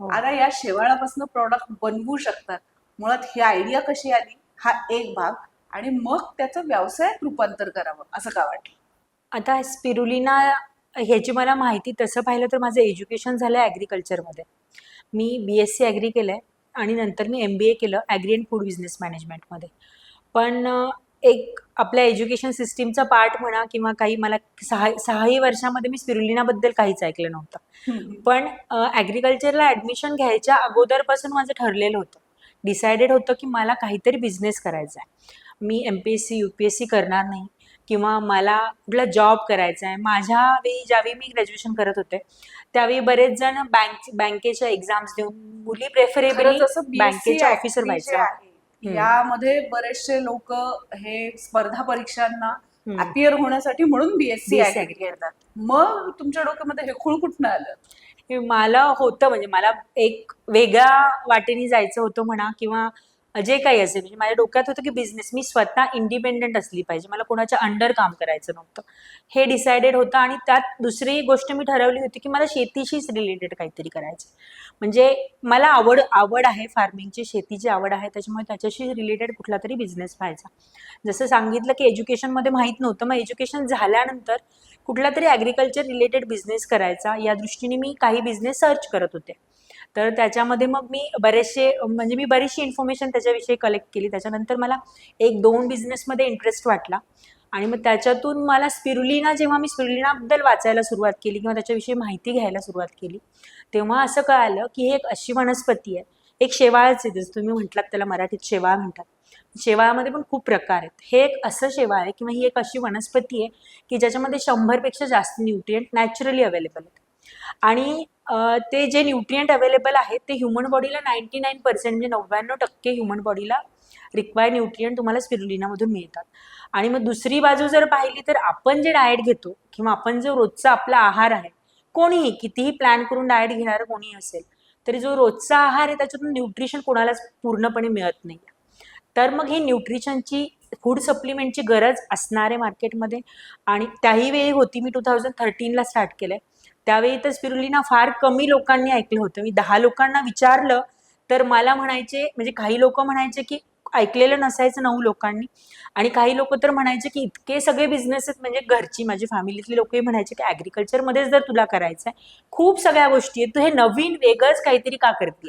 हो. आता या शेवाळापासून प्रॉडक्ट बनवू शकतात. मुळात ही आयडिया कशी आली? हा एक भाग. आणि मग त्याचं व्यवसायात रूपांतर करावं असं का वाटलं? आता स्पिरुलिना ह्याची मला माहिती तसं पाहिलं तर माझं एज्युकेशन झालं ॲग्रिकल्चरमध्ये मी बी एस सी ॲग्री केलं आहे आणि नंतर मी एम बी ए केलं ॲग्री अँड फूड बिझनेस मॅनेजमेंटमध्ये पण एक आपल्या एज्युकेशन सिस्टीमचा पार्ट म्हणा किंवा काही मला सहा सहाही वर्षामध्ये मी स्पिरुलिनाबद्दल काहीच ऐकलं नव्हतं. पण ॲग्रिकल्चरला ॲडमिशन घ्यायच्या अगोदरपासून माझं ठरलेलं होतं. डिसायडेड होतं की मला काहीतरी बिझनेस करायचा आहे मी M P S C U P S C करणार नाही किंवा मला कुठला जॉब करायचा आहे माझ्या वेळी ज्यावेळी मी ग्रॅज्युएशन करत होते त्यावेळी बरेच जण बँक बँकेच्या एक्झाम्स देऊन मुली प्रेफरेबली बँकेच्या ऑफिसर व्हायचं. यामध्ये बरेचसे लोक हे स्पर्धा परीक्षांना. अपियर होण्यासाठी म्हणून बीएससी करतात मग तुमच्या डोक्यामध्ये हे खूळ कुठनं आलं? मला होतं म्हणजे मला एक वेगळ्या वाटेने जायचं होतं म्हणा किंवा जे काही असेल म्हणजे माझ्या डोक्यात होतं की बिझनेस मी स्वतः इंडिपेंडंट असली पाहिजे. मला कोणाच्या अंडर काम करायचं नव्हतं. हे डिसायडेड होतं आणि त्यात दुसरी गोष्ट मी ठरवली होती की मला शेतीशीच रिलेटेड काहीतरी करायचं म्हणजे मला आवड आवड आहे फार्मिंगची शेतीची आवड आहे त्याच्यामुळे त्याच्याशी रिलेटेड कुठला तरी बिझनेस पाहायचा जसं सांगितलं की एज्युकेशनमध्ये माहीत नव्हतं मग एज्युकेशन झाल्यानंतर कुठला तरी ॲग्रिकल्चर रिलेटेड बिझनेस करायचा. या दृष्टीने मी काही बिझनेस सर्च करत होते. तर त्याच्यामध्ये मग मी बरेचसे म्हणजे मी बरीचशी इन्फॉर्मेशन त्याच्याविषयी कलेक्ट केली. त्याच्यानंतर मला एक दोन बिझनेसमध्ये इंटरेस्ट वाटला. आणि मग त्याच्यातून मला स्पिरुलिना जेव्हा मी स्पिरुलिनाबद्दल वाचायला सुरुवात केली किंवा त्याच्याविषयी माहिती घ्यायला सुरुवात केली तेव्हा असं कळालं की ही एक अशी वनस्पती आहे. एक शेवाळच आहे. जसं तुम्ही म्हटलात त्याला मराठीत शेवाळ म्हणतात. शेवाळामध्ये पण खूप प्रकार आहेत. हे एक असं शेवाळ आहे किंवा ही एक अशी वनस्पती आहे की ज्याच्यामध्ये शंभरपेक्षा जास्त न्यूट्रियंट नॅचरली अवेलेबल आहेत. आणि ते जे न्यूट्रियंट अवेलेबल आहेत ते ह्युमन बॉडीला नाईन्टी नाईन पर्सेंट म्हणजे नव्याण्णव टक्के ह्युमन बॉडीला रिक्वायर न्यूट्रियंट तुम्हाला स्पिरुलिनामधून मिळतात. आणि मग दुसरी बाजू जर पाहिली तर आपण जे डाएट घेतो किंवा आपण जो रोजचा आपला आहार आहे कोणीही कितीही प्लॅन करून डाएट घेणारं कोणीही असेल तरी जो रोजचा आहार आहे त्याच्यातून न्यूट्रिशन कोणालाच पूर्णपणे मिळत नाही तर मग हे न्यूट्रिशनची फूड सप्लिमेंटची गरज असणारे मार्केटमध्ये आणि त्याही वेळी होती मी टू थाउजंड थर्टीनला स्टार्ट केलंय. त्यावेळी तर स्पिरुलिना फार कमी लोकांनी ऐकलं होतं. मी दहा लोकांना विचारलं तर मला म्हणायचे म्हणजे काही लोक म्हणायचे की ऐकलेलं नसायचं नऊ लोकांनी. आणि काही लोक तर म्हणायचे की इतके सगळे बिझनेस आहेत म्हणजे घरची माझी फॅमिलीतली लोकही म्हणायचे की ॲग्रिकल्चरमध्येच जर तुला करायचं आहे खूप सगळ्या गोष्टी आहेत. तू हे नवीन वेगळंच काहीतरी का करते